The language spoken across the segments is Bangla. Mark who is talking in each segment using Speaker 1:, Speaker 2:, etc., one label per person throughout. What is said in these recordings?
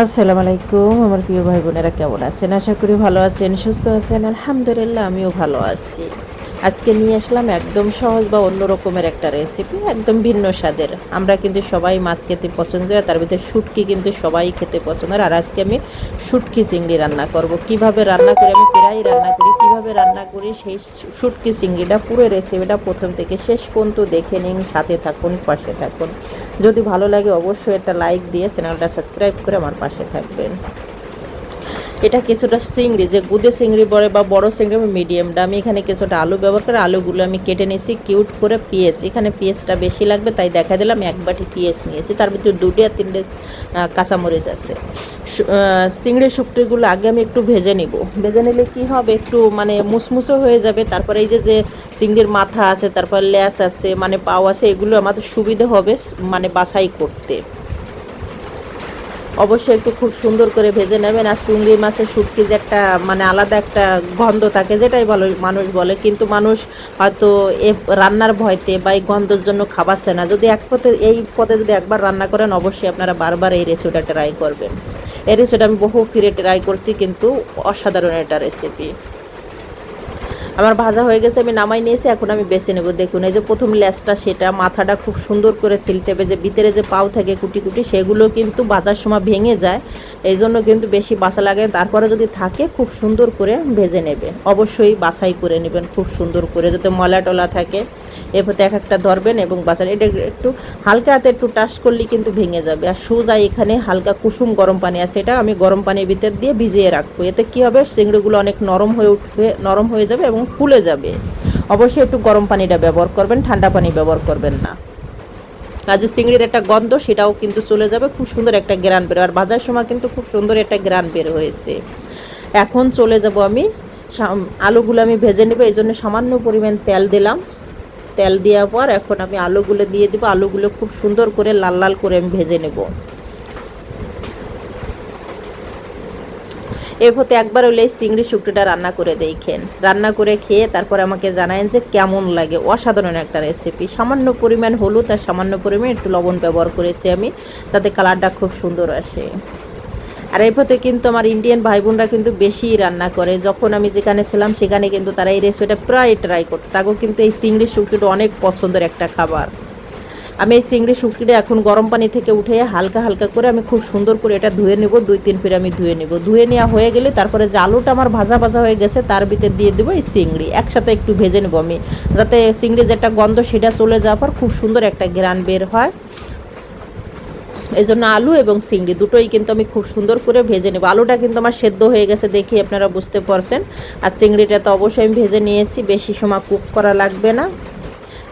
Speaker 1: আসসালামু আলাইকুম, আমার প্রিয় ভাই বোনেরা কেমন আছেন? আশা করি ভালো আছেন, সুস্থ আছেন, আলহামদুলিল্লাহ, আমিও ভালো আছি। আজকে নিয়ে আসলাম একদম সহজ বা অন্য রকমের একটা রেসিপি একদম ভিন্ন স্বাদের। আমরা কিন্তু সবাই মাছ খেতে পছন্দ করি, তার ভিতরে শুটকি কিন্তু সবাই খেতে পছন্দ আর আজকে আমি শুটকি চিংড়ি রান্না করব। কীভাবে রান্না করি, আমি প্রায় রান্না করি। কীভাবে রান্না করি, সেই শুটকি চিংড়িটা, পুরো রেসিপিটা প্রথম থেকে শেষ পর্যন্ত দেখে নিন, সাথে থাকুন, পাশে থাকুন। যদি ভালো লাগে অবশ্যই একটা লাইক দিয়ে চ্যানেলটা সাবস্ক্রাইব করে আমার পাশে থাকবেন। এটা কিছুটা চিংড়ি, যে গুদে চিংড়ি বড়ে বা বড় চিংড়ি মিডিয়ামটা আমি এখানে কিছুটা আলু ব্যবহার করে আলুগুলো আমি কেটে নিয়েছি কিউট করে পিঁয়াজ। এখানে পিঁয়াজটা বেশি লাগবে, তাই দেখা দিলাম এক বাটি পিঁয়াজ নিয়েছি। তার ভিতরে দুটো আর তিনটে কাঁচামরিচ আছে। চিংড়ি শুকটিগুলো আগে আমি একটু ভেজে নিব। ভেজে নিলে কি হবে? একটু মানে মুসমুসো হয়ে যাবে। তারপরে এই যে যে চিংড়ির মাথা আছে, তারপর ল্যাস আছে মানে পাও আছে, এগুলো আমাদের সুবিধা হবে মানে বাছাই করতে। অবশ্যই একটু খুব সুন্দর করে ভেজে নেবেন। আর চিংড়ি মাছের শুটকি যে একটা মানে আলাদা একটা গন্ধ থাকে, যেটাই বলো, মানুষ বলে। কিন্তু মানুষ হয়তো এ রান্নার ভয়তে বা এই গন্ধর জন্য খাবার চায় না। যদি এক পথে, এই পথে যদি একবার রান্না করেন, অবশ্যই আপনারা বারবার এই রেসিপিটা ট্রাই করবেন। এই রেসিপিটা আমি বহু ফিরে ট্রাই করছি, কিন্তু অসাধারণ একটা রেসিপি আমার ভাজা হয়ে গেছে, আমি নামাই নিয়েছি, এখন আমি বেছে নেব। দেখুন, এই যে প্রথম ল্যাসটা সেটা মাথাটা খুব সুন্দর করে সিলতে হবে, যে ভিতরে যে পাও থাকে কুটি কুটি, সেগুলো কিন্তু বাজার সময় ভেঙে যায়। এই জন্য কিন্তু বেশি বাসা লাগে। তারপরে যদি থাকে, খুব সুন্দর করে ভেজে নেবে। অবশ্যই বাছাই করে নেবেন, খুব সুন্দর করে। যাতে ময়লা টলা থাকে, এরপর এক একটা ধরবেন এবং বাছান এটা একটু হালকা হাতে একটু টাচ করলেই কিন্তু ভেঙে যাবে। আর সোজা এখানে হালকা কুসুম গরম পানি আছে, এটা আমি গরম পানির ভিতর দিয়ে ভিজিয়ে রাখব। এতে কী হবে? চিংড়িগুলো অনেক নরম হয়ে উঠবে, নরম হয়ে যাবে এবং ফুলে যাবে। অবশ্যই একটু গরম পানিটা ব্যবহার করবেন, ঠান্ডা পানি ব্যবহার করবেন না। কাজে চিংড়ির একটা গন্ধ, সেটাও কিন্তু চলে যাবে। খুব সুন্দর একটা গ্রান বের, আর ভাজার সময় কিন্তু খুব সুন্দর একটা গ্রান বের হয়েছে। এখন চলে যাব আমি আলুগুলো আমি ভেজে নেব, এই জন্য সামান্য পরিমাণ তেল দিলাম। তেল দেওয়ার পর এখন আমি আলুগুলো দিয়ে দেবো। আলুগুলো খুব সুন্দর করে লাল লাল করে আমি ভেজে নেব। এর হতে একবার হলে চিংড়ি শুকটিটা রান্না করে দেখেন। রান্না করে খেয়ে তারপর আমাকে জানায়েন যে কেমন লাগে। অসাধারণ একটা রেসিপি সামান্য পরিমাণ হলুদ আর সামান্য পরিমাণ একটু লবণ ব্যবহার করেছি আমি যাতে কালারটা খুব সুন্দর আসে। আর এর পথে কিন্তু আমার ইন্ডিয়ান ভাই বোনরা কিন্তু বেশি রান্না করে। যখন আমি যেখানে ছিলাম, সেখানে কিন্তু তারা এই রেসিপিটা প্রায় ট্রাই করতো। তাকেও কিন্তু এই চিংড়ি শুটকিটা অনেক পছন্দের একটা খাবার। আমি এই চিংড়ি শুটকিটা এখন গরম পানি থেকে উঠে হালকা হালকা করে আমি খুব সুন্দর করে এটা ধুয়ে নেব, দুই তিন ফিরে আমি ধুয়ে নেব। ধুয়ে নেওয়া হয়ে গেলে তারপরে যে আলুটা আমার ভাজা ভাজা হয়ে গেছে তার ভিতরে দিয়ে দেবো এই চিংড়ি। একসাথে একটু ভেজে নেব আমি, যাতে চিংড়ি যেটা গন্ধ সেটা চলে যাওয়ার পর খুব সুন্দর একটা গ্রান বের হয়। এই জন্য আলু এবং চিংড়ি দুটোই কিন্তু আমি খুব সুন্দর করে ভেজে নেব। আলুটা কিন্তু আমার সেদ্ধ হয়ে গেছে দেখি আপনারা বুঝতে পারছেন। আর চিংড়িটা তো অবশ্যই আমি ভেজে নিয়েছি, বেশি সময় কুক করা লাগবে না।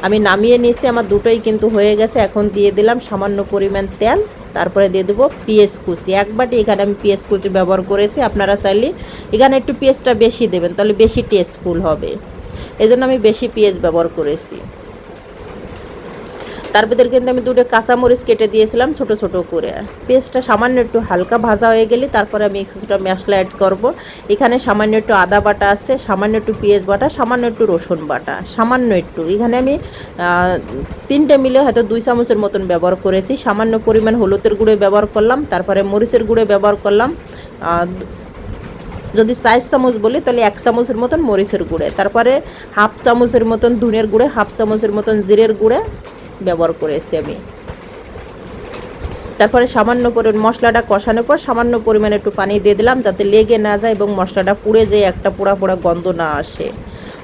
Speaker 1: আমি নামিয়ে নিয়েছি, আমার দুটোই কিন্তু হয়ে গেছে। এখন দিয়ে দিলাম সামান্য পরিমাণ তেল, তারপরে দিয়ে দেবো পিএস কুচি। এক বাটি এখানে আমি পিএস কুচি ব্যবহার করেছি, আপনারা চাইলে এখানে একটু পেঁয়াজটা বেশি দেবেন, তাহলে বেশি টেস্টফুল হবে। এই জন্য আমি বেশি পেঁয়াজ ব্যবহার করেছি। তার ভিতরে কিন্তু আমি দুটো কাঁচামরিচ কেটে দিয়েছিলাম ছোট ছোট করে। পেস্টটা সামান্য একটু হালকা ভাজা হয়ে গেলে তারপরে আমি কিছুটা মশলা অ্যাড করব। এখানে সামান্য একটু আদা বাটা আছে, সামান্য একটু পেঁয়াজ বাটা, সামান্য একটু রসুন বাটা, সামান্য একটু। এখানে আমি তিনটে মিলে হয়তো দুই চামচের মতন ব্যবহার করেছি। সামান্য পরিমাণ হলুদের গুঁড়ো ব্যবহার করলাম, তারপরে মরিচের গুঁড়ো ব্যবহার করলাম। যদি চার চামচ বলি, তাহলে এক চামচের মতন মরিচের গুঁড়ে। তারপরে হাফ চামচের মতন ধুনের গুঁড়ে, হাফ চামচের মতন জিরের গুঁড়ে ব্যবহার করেছি আমি। তারপরে সামান্য পরিমাণ মশলাটা কষানোর পর সামান্য পরিমাণে একটু পানি দিয়ে দিলাম যাতে লেগে না যায় এবং মশলাটা পুড়ে যেয়ে একটা পোড়া পোড়া গন্ধ না আসে।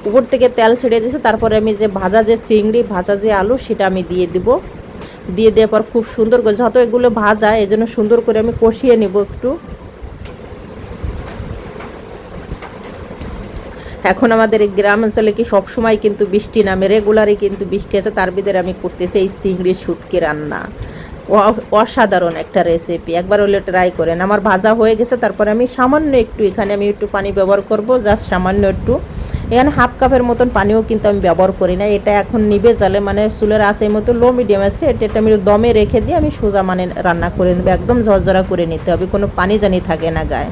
Speaker 1: উপর থেকে তেল ছেড়ে দিয়েছে, তারপরে আমি যে ভাজা যে চিংড়ি, ভাজা যে আলু, সেটা আমি দিয়ে দিব। দিয়ে দেওয়ার পর খুব সুন্দর করে, যত এগুলো ভাজা এই জন্য সুন্দর করে আমি কষিয়ে নেব একটু। এখন আমাদের গ্রাম অঞ্চলে কি সবসময় কিন্তু বৃষ্টি নামে রেগুলারই কিন্তু বৃষ্টি আছে, তার ভিতরে আমি করতেছি এই চিংড়ি শুটকি রান্না। অসাধারণ একটা রেসিপি একবার হলে ট্রাই করেন। আমার ভাজা হয়ে গেছে, তারপরে আমি সামান্য একটু, এখানে আমি একটু পানি ব্যবহার করব জাস্ট সামান্য একটু। এখানে হাফ কাপের মতন পানিও কিন্তু আমি ব্যবহার করি না, এটা এখন নিবে জালে মানে চুলের আছে মতো লো মিডিয়াম আছে, এটা এটা আমি দমে রেখে দিয়ে আমি সোজা মানে রান্না করে নেব, একদম ঝরঝরা করে নিতে হবে, কোনো পানি জানি থাকে না গায়ে।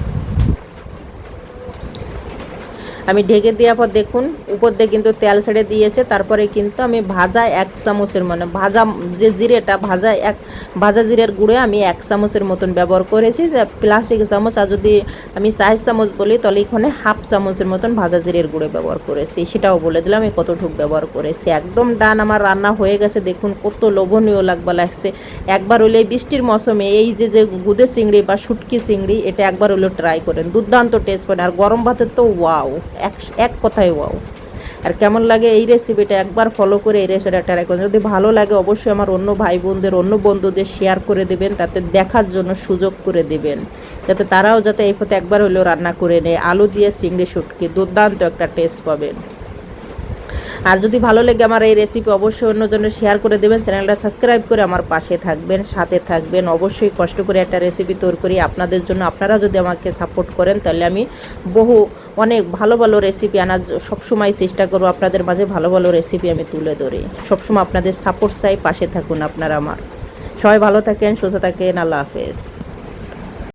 Speaker 1: আমি ঢেকে দেওয়ার পর দেখুন, উপর দিয়ে কিন্তু তেল ছেড়ে দিয়েছে। তারপরে কিন্তু আমি ভাজা এক চামচের মানে ভাজা যে জিরেটা, ভাজা এক, ভাজা জিরের গুঁড়ো আমি এক চামচের মতন ব্যবহার করেছি। প্লাস্টিক চামচ আর যদি আমি সাইজ চামচ বলি, তাহলে এখানে হাফ চামচের মতন ভাজা জিরের গুঁড়ো ব্যবহার করেছি। সেটাও বলে দিলাম, আমি কতটুক ব্যবহার করেছি। একদম ডান আমার রান্না হয়ে গেছে, দেখুন কত লোভনীয় লাগবা লাগছে। একবার হলে বৃষ্টির মৌসুমে এই যে যে গুদে চিংড়ি বা শুটকি চিংড়ি, এটা একবার হলেও ট্রাই করেন। দুর্দান্ত টেস্ট করেন আর গরম ভাতের তো ওয়াও এক এক কথায় ওয়াও আর কেমন লাগে এই রেসিপিটা একবার ফলো করে এই রেসিপিটা ট্রাই করেন। যদি ভালো লাগে অবশ্যই আমার অন্য ভাই বোনদের অন্য বন্ধুদের শেয়ার করে দেবেন, তাতে দেখার জন্য সুযোগ করে দেবেন। যাতে তারাও যাতে এই পথে একবার হলেও রান্না করে নেয়। আলু দিয়ে চিংড়ি শুটকি, দুর্দান্ত একটা টেস্ট পাবেন। আর যদি ভালো লাগে আমার এই রেসিপি অবশ্যই অন্যজনের শেয়ার করে দেবেন চ্যানেলটা সাবস্ক্রাইব করে আমার পাশে থাকবেন, সাথে থাকবেন। অবশ্যই কষ্ট করে একটা রেসিপি তৈরি করি। আপনাদের জন্য, আপনারা যদি আমাকে সাপোর্ট করেন, তাহলে আমি বহু অনেক ভালো ভালো রেসিপি আনার সবসময় চেষ্টা করব আপনাদের মাঝে ভালো ভালো রেসিপি আমি তুলে ধরি। সবসময় আপনাদের সাপোর্ট চাই, পাশে থাকুন আপনারা আমার। সবাই ভালো থাকেন, সুস্থ থাকেন, আল্লাহ হাফেজ।